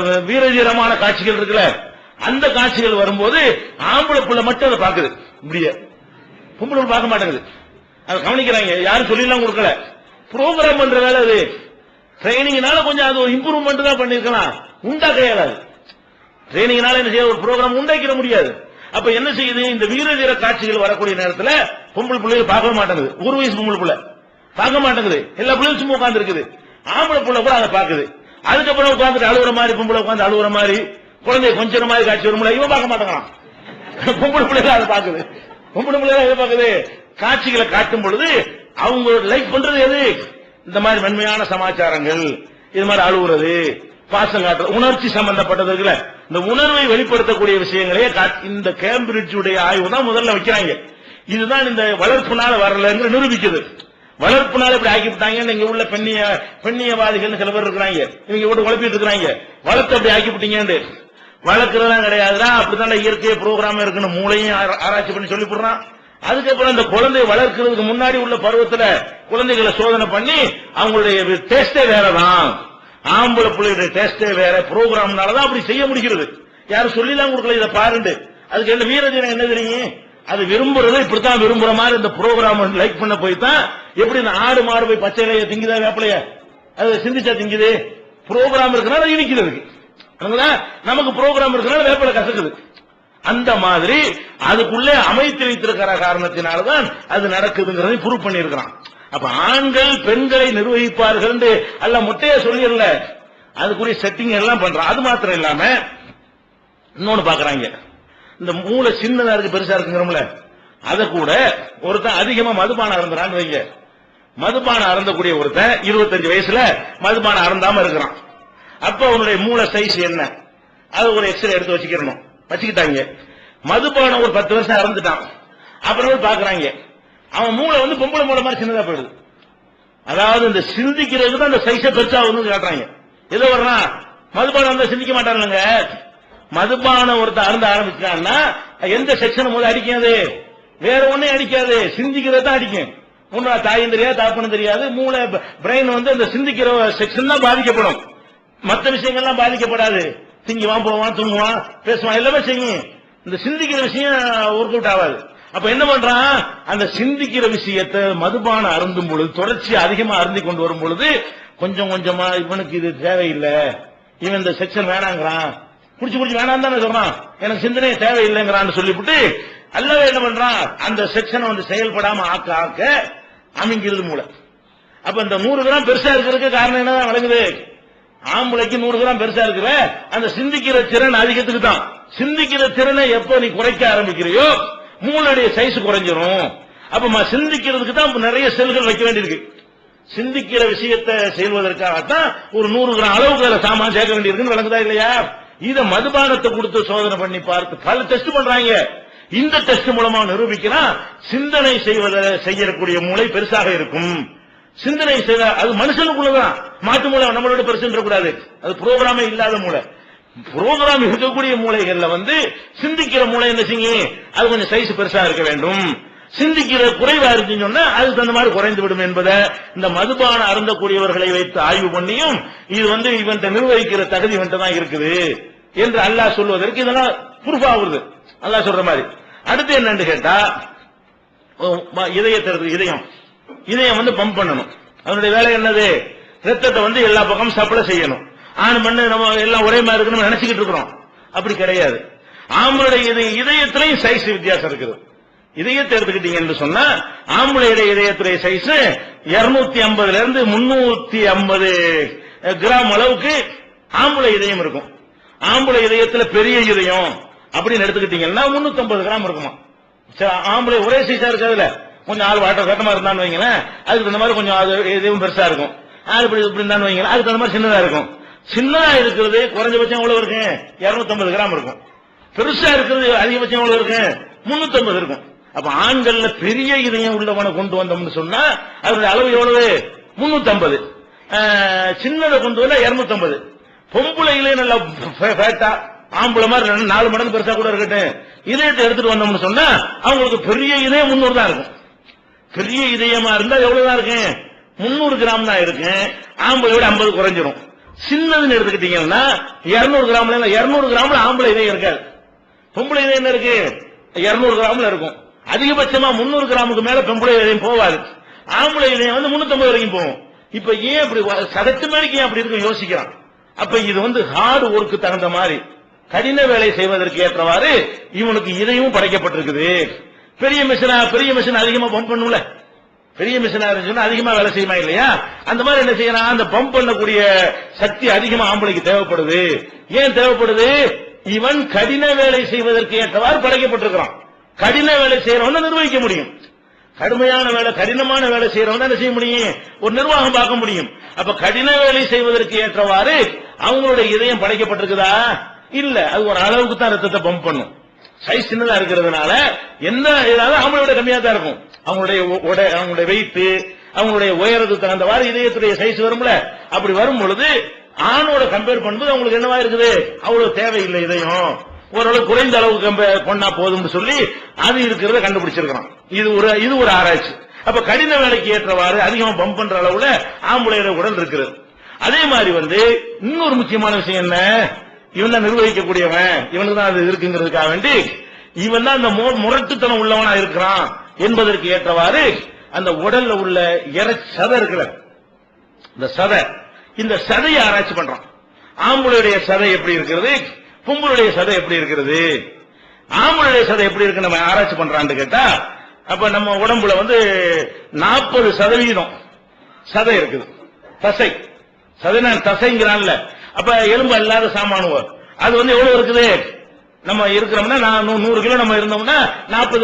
வீரதீரமான காட்சிகள் இருக்குல்ல அந்த காட்சிகள் வரும்போது ஆம்பளை புள்ள மட்டும் அதை பாக்குது இப்படிய. பொம்பளை பார்க்க மாட்டேங்குது. அதை கவனிக்கிறாங்க. யாரும் சொல்லிலாம் கொடுக்கல. ப்ரோக்ராம் பண்ற வேலை அது. ட்ரைனிங்னால கொஞ்சம் அது ஒரு இம்ப்ரூவ்மெண்ட் தான் பண்ணிருக்கலாம் உண்டாக்க இயலாது ட்ரைனிங்னால என்ன செய்ய ஒரு ப்ரோக்ராம் உண்டாக்கிட முடியாது. அப்ப என்ன செய்யுது? இந்த வீரதீர காட்சிகள் வரக்கூடிய நேரத்துல பொம்பளை பிள்ளைகள் பார்க்க மாட்டேங்குது. ஒரு வயசு பொம்பளை பிள்ளை. பார்க்க மாட்டேங்குது. எல்லா பிள்ளைகளும் சும்மா உட்கார்ந்து இருக்குது. ஆம்பளை பிள்ளை கூட அதை பாக்குது அதுக்கப்புறம் உட்காந்துட்டு அழுகுற மாதிரி பொம்பளை உட்காந்து அழுகுற மாதிரி குழந்தை கொஞ்சம் மாதிரி காட்சி வரும்ல இவன் பார்க்க மாட்டேங்கிறான். பொம்பளை பிள்ளைகள் அதை பாக்குது பொம்பளை பிள்ளைகள் எதை பாக்குது காட்சிகளை காட்டும் பொழுது அவங்க லைக் பண்றது எது? இந்த மாதிரி மென்மையான சமாச்சாரங்கள் இது மாதிரி அழுகுறது பாசம் காட்டுறது உணர்ச்சி சம்பந்தப்பட்டது இருக்குல்ல. இந்த உணர்வை வெளிப்படுத்தக்கூடிய விஷயங்களே காட்- இந்த கேம்பிரிட்ஜுடைய ஆய்வு தான் முதல்ல வைக்கிறாங்க. இதுதான் இந்த வளர்ப்புனால வரலங்கிற நிரூபிக்குது. வளர்ப்புனால இப்படி ஆக்கிவிட்டாங்க இங்க உள்ள பெண்ணிய பெண்ணியவாதிகள் சில பேர் இருக்கிறாங்க. இவங்க விட்டு குழப்பிட்டு இருக்கிறாங்க வளர்த்து அப்படி ஆக்கிவிட்டீங்கன்னு வளர்க்கறதெல்லாம் கிடையாதுடா அப்படித்தான் இயற்கை ப்ரோக்ராம் இருக்குன்னு மூளையும் ஆராய்ச்சி பண்ணி சொல்லி போடுறான். அதுக்கப்புறம் இந்த குழந்தையை வளர்க்கறதுக்கு முன்னாடி உள்ள பருவத்துல குழந்தைகளை சோதனை பண்ணி அவங்களுடைய டேஸ்டே வேறதான். ஆம்பளை பிள்ளையுடைய டேஸ்டே வேற. ப்ரோக்ராம்னாலதான் அப்படி செய்ய முடிகிறது. யாரும் சொல்லிலாம் கொடுக்கல இதை பாருண்டு அதுக்கு என்ன வீரஜனம் என்ன தெரியும்? அது விரும்புறது இப்படித்தான் விரும்புற மாதிரி இந்த ப்ரோக்ராம் லைக் பண்ண போய் தான் எப்படி இந்த ஆடு மாடு போய் பச்சை இலைய திங்குதா வேப்பலைய? அது சிந்திச்சா திங்குது. ப்ரோக்ராம் இருக்கிறனால இனிக்குது நமக்கு ப்ரோக்ராம் இருக்கிறனால வேப்பலை கசக்குது. அந்த மாதிரி அதுக்குள்ளே அமைத்து வைத்திருக்கிற காரணத்தினால்தான் அது நடக்குதுங்கிறதை ப்ரூவ் பண்ணியிருக்கிறான். அப்ப ஆண்கள் பெண்களை நிர்வகிப்பார்கள் அல்ல முட்டைய சொல்லிடல. அதுக்குரிய செட்டிங் எல்லாம் பண்றான். அது மாத்திரம் இல்லாம இன்னொன்னு பாக்குறாங்க இந்த மூளை சின்னதா இருக்கு பெருசா இருக்குங்கிறோம்ல. அதை கூட ஒருத்தன் அதிகமா மதுபானம் அறந்துறான்னு வைங்க. மதுபானம் அறந்தக்கூடிய ஒருத்தன் இருபத்தஞ்சு வயசுல மதுபானம் அறந்தாம இருக்கிறான். அப்ப அவனுடைய மூளை சைஸ் என்ன? அது ஒரு எக்ஸ்ரே எடுத்து வச்சுக்கிறணும். வச்சுக்கிட்டாங்க. மதுபானம் ஒரு பத்து வருஷம் அறந்துட்டான் அப்புறம் பாக்குறாங்க அவன் மூளை வந்து பொம்பளை மூளை மாதிரி சின்னதா போயிடுது. அதாவது இந்த சிந்திக்கிறதுக்கு தான் அந்த சைஸை பெருசா வந்து காட்டுறாங்க ஏதோ வர்றான் மதுபானம் வந்தா சிந்திக்க மாட்டானுங்க. மதுபானம் ஒருத்தன் அருந்த ஆரம்பிச்சான்னா எந்த செக்ஷன் போது அடிக்காது வேற ஒண்ணும் அடிக்காது. சிந்திக்கிறத தான் அடிக்கும். ஒண்ணு தாயும் தெரியாது தாப்பனும் தெரியாது. மூளை பிரெயின் வந்து அந்த சிந்திக்கிற செக்ஷன் தான் பாதிக்கப்படும். மற்ற விஷயங்கள்லாம் பாதிக்கப்படாது. திங்குவான் போவான் தூங்குவான் பேசுவான் எல்லாமே செய்யும். இந்த சிந்திக்கிற விஷயம் ஒர்க் அவுட் ஆகாது. அப்ப என்ன பண்றான்? அந்த சிந்திக்கிற விஷயத்தை மதுபான அருந்தும் பொழுது தொடர்ச்சி அதிகமா அருந்தி கொண்டு வரும் பொழுது கொஞ்சம் கொஞ்சமா இவனுக்கு இது தேவையில்லை. இவன் இந்த செக்ஷன் வேணாங்கிறான். குடிச்சு குடிச்சு வேணாம் தானே சொல்றான் எனக்கு சிந்தனை தேவையில்லைங்கிறான்னு சொல்லிவிட்டு அல்லவே என்ன பண்றான்? அந்த செக்ஷனை வந்து செயல்படாம ஆக்க ஆக்க அமைங்கிறது மூளை. அப்ப இந்த நூறு கிராம் பெருசா இருக்கிறதுக்கு காரணம் என்னதான் விளங்குது? ஆம்பளைக்கு நூறு கிராம் பெருசா இருக்கிற அந்த சிந்திக்கிற திறன் அதிகத்துக்கு தான். சிந்திக்கிற திறனை எப்ப நீ குறைக்க ஆரம்பிக்கிறியோ மூளையுடைய சைஸ் குறைஞ்சிரும். அப்ப சிந்திக்கிறதுக்கு தான் நிறைய செல்கள் வைக்க வேண்டியிருக்கு. சிந்திக்கிற விஷயத்தை செய்வதற்காகத்தான் ஒரு நூறு கிராம் அளவுக்கு சாமான் சேர்க்க வேண்டியிருக்குன்னு விளங்குதா இல்லையா? இத மதுபானத்தை கொடுத்து சோதனை பண்ணி பார்த்து பல டெஸ்ட் பண்றாங்க. இந்த டெஸ்ட் மூலமா நிரூபிக்கிறான் சிந்தனை செய்வத செய்யக்கூடிய மூளை பெருசாக இருக்கும். சிந்தனை செய்த அது மனுஷனுக்குள்ளதான். மாட்டு மூளை நம்மளோட பெருசுன்ற கூடாது அது புரோகிராமே இல்லாத மூளை. புரோகிராம் இருக்கக்கூடிய மூளைகள்ல வந்து சிந்திக்கிற மூளை என்ன செய்யும் அது கொஞ்சம் சைஸ் பெருசா இருக்க வேண்டும். சிந்திக்கிற குறைவா இருக்குன்னு சொன்னா அதுக்கு தகுந்த மாதிரி குறைந்து விடும் என்பதை இந்த மதுபான அருந்தக்கூடியவர்களை வைத்து ஆய்வு பண்ணியும் இது வந்து இவன் நிர்வகிக்கிற தகுதி வந்துட்டு தான் இருக்குது. என்று அல்லாஹ் சொல்வதற்கு இதெல்லாம் ப்ரூஃப் ஆகுது. அல்லாஹ் சொல்ற மாதிரி. அடுத்து என்னன்னு கேட்டா ஓ, இதயத்திற்கு இதயம். இதயம் வந்து பம்ப் பண்ணணும். அதனுடைய வேலை என்னது? ரத்தத்தை வந்து எல்லா பக்கமும் சப்ளை செய்யணும். ஆண் மண்ணு நம்ம எல்லாம் ஒரே மாதிரி இருக்கணும் நினைச்சுக்கிட்டு இருக்கிறோம். அப்படி கிடையாது. ஆம்பளுடைய இதய இதயத்திலையும் சைஸ் வித்தியாசம் இருக்குது. இதயத்தை எடுத்துக்கிட்டீங்கன்னு சொன்னா ஆம்பளையுடைய இதயத்துடைய சைஸ் 250 ஐம்பதுல இருந்து முன்னூத்தி ஐம்பது கிராம் அளவுக்கு ஆம்பளை இதயம் இருக்கும். ஆம்பளை இதயத்துல பெரிய இதயம் அப்படின்னு எடுத்துக்கிட்டீங்கன்னா 350 கிராம் இருக்குமா? ஆம்பளை ஒரே சைஸா இருக்காதுல கொஞ்சம் ஆள் வாட்ட கட்டமா இருந்தான்னு வைங்களேன். அதுக்கு தகுந்த மாதிரி கொஞ்சம் அது இதுவும் பெருசா இருக்கும். ஆள் இப்படி இப்படி இருந்தான்னு வைங்களேன். அதுக்கு தகுந்த மாதிரி சின்னதா இருக்கும். சின்னதா இருக்கிறது குறைஞ்சபட்சம் எவ்வளவு இருக்கு 250 கிராம் இருக்கும். பெருசா இருக்கிறது அதிகபட்சம் எவ்வளவு இருக்கு 350 இருக்கும். அப்ப ஆண்கள்ல பெரிய இதயம் உள்ளவனை கொண்டு வந்தோம்னு சொன்னா அதனுடைய அளவு எவ்வளவு? முன்னூத்தி ஐம்பது சின்னதை கொண்டு வந்தா 250 பொம்பளையிலே நல்லா ஃபேட்டா ஆம்பளை மாதிரி நாலு மடங்கு பெருசா கூட இருக்கட்டும். இதயத்தை எடுத்துட்டு வந்தோம்னு சொன்னா அவங்களுக்கு பெரிய இதயம் முன்னூறு தான் இருக்கும். பெரிய இதயமா இருந்தா எவ்வளவுதான் இருக்கும்? முன்னூறு கிராம் தான் இருக்கேன் ஆம்பளை விட ஐம்பது குறைஞ்சிரும். சின்னதுன்னு எடுத்துக்கிட்டீங்கன்னா 200 கிராம்ல 200 கிராம்ல ஆம்பளை இதயம் இருக்காது. பொம்பளை இதயம் என்ன இருக்கு? 200 கிராம்ல இருக்கும். அதிகபட்சமா 300 கிராமுக்கு மேல பொம்பளை இதயம் போவாது. ஆம்பளை இதயம் வந்து 350 வரைக்கும் போகும். இப்ப ஏன் இப்படி சதத்து மேலைக்கு ஏன் அப்படி இருக்கும் யோசிக்கிறான்? அப்ப இது வந்து ஹார்டு ஒர்க்கு தகுந்த மாதிரி கடின வேலை செய்வதற்கு ஏற்றவாறு இவனுக்கு இதையும் படைக்கப்பட்டிருக்குது. பெரிய மிஷினா பெரிய மிஷின் அதிகமா பம்ப் பண்ணும்ல? பெரிய மிஷினா இருந்துச்சுன்னா அதிகமா வேலை செய்யுமா இல்லையா? அந்த மாதிரி என்ன செய்யறான் அந்த பம்ப் பண்ணக்கூடிய சக்தி அதிகமா ஆம்பளைக்கு தேவைப்படுது. ஏன் தேவைப்படுது? இவன் கடின வேலை செய்வதற்கு ஏற்றவாறு படைக்கப்பட்டிருக்கிறான். கடின வேலை செய்யறவன் நிர்வகிக்க முடியும். கடுமையான வேலை கடினமான வேலை செய்யறவங்க என்ன செய்ய முடியும்? ஒரு நிர்வாகம் பார்க்க முடியும். அப்ப கடின வேலை செய்வதற்கு ஏற்றவாறு அவங்களுடைய இதயம் படைக்கப்பட்டிருக்குதா? இல்ல. அது ஒரு அளவுக்கு தான் ரத்தத்தை பம்ப் பண்ணும். சைஸ் சின்னதா இருக்கிறதுனால என்ன ஏதாவது அவங்களோட கம்மியா தான் இருக்கும். அவங்களுடைய உடை- அவங்களுடைய வெயிட்டு அவங்களுடைய உயரத்துக்கு தகுந்தவாறு இதயத்துடைய சைஸ் வரும்ல? அப்படி வரும் பொழுது ஆணோட கம்பேர் பண்ணும்போது அவங்களுக்கு என்னவா இருக்குது? அவ்வளவு தேவையில்லை இதயம். ஓரளவு குறைந்த அளவு பண்ணா போதும்னு சொல்லி அது இருக்கிறத கண்டுபிடிச்சிருக்கிறான் இது ஒரு இது ஒரு ஆராய்ச்சி. அப்ப கடின வேலைக்கு ஏற்றவாறு அதிகமா பம்ப் பண்ற அளவுல ஆம்பளையோட உடல் இருக்கிறது. அதே மாதிரி வந்து இன்னொரு முக்கியமான விஷயம் என்ன? இவன் தான் நிர்வகிக்கக்கூடியவன். இவனுக்கு தான் அது இருக்குங்கிறதுக்காக வேண்டி இவன் தான் அந்த முரட்டுத்தனம் உள்ளவனா இருக்கிறான் என்பதற்கு ஏற்றவாறு அந்த உடல்ல உள்ள இறை சதை இருக்கிற இந்த சதை இந்த சதையை ஆராய்ச்சி பண்றான். ஆம்புலையுடைய சதை எப்படி இருக்கிறது? பொம்பளுடைய சதை எப்படி இருக்கிறது ஆம்பளுடைய சதை எப்படி இருக்கு நம்ம ஆராய்ச்சி பண்றான்னு கேட்டா அப்ப நம்ம உடம்புல வந்து நாற்பது சதவீதம் சதை இருக்குது. தசை. சதை தசைங்கிறான்ல. அப்ப எலும்பு இல்லாத சாமானுவர் அது வந்து எவ்வளவு இருக்குது? நம்ம இருக்கிறோம்னா நான் நூறு கிலோ நம்ம இருந்தோம்னா நாற்பது